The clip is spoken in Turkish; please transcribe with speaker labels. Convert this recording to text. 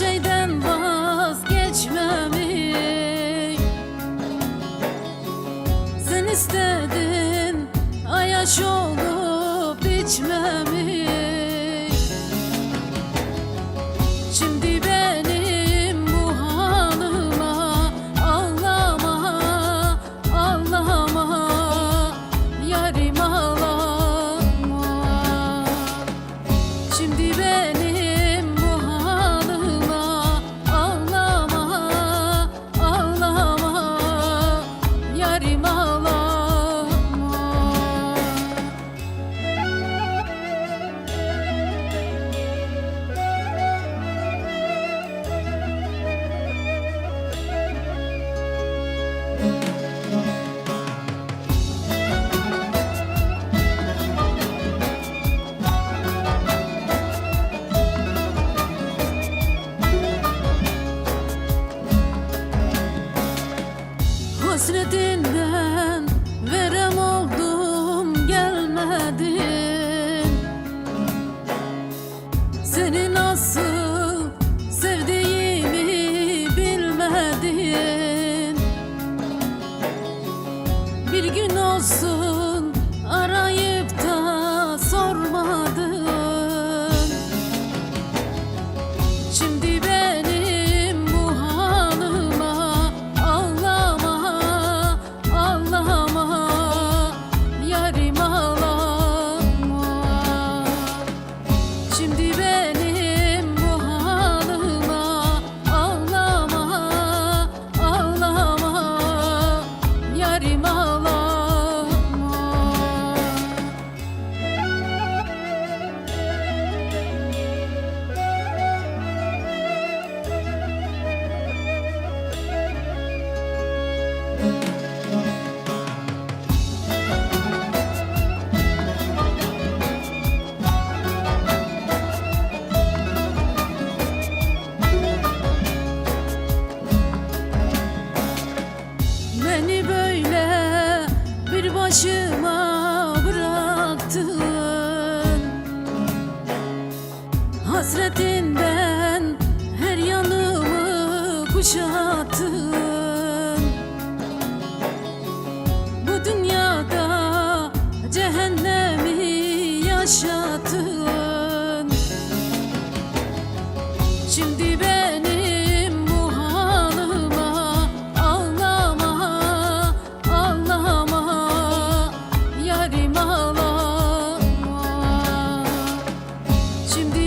Speaker 1: şeyden vazgeçmemiş. Sen istedin ayaş olup içmemiş. Şimdi benim bu halıma ağlama, ağlama. Şimdi gün olsun arayıp da sormadın. Şimdi benim Hasretinden her yanımı kuşattın. Bu dünyada cehennemi yaşattın. Şimdi benim bu halıma ağlama, ağlama Yarim ağlama. Şimdi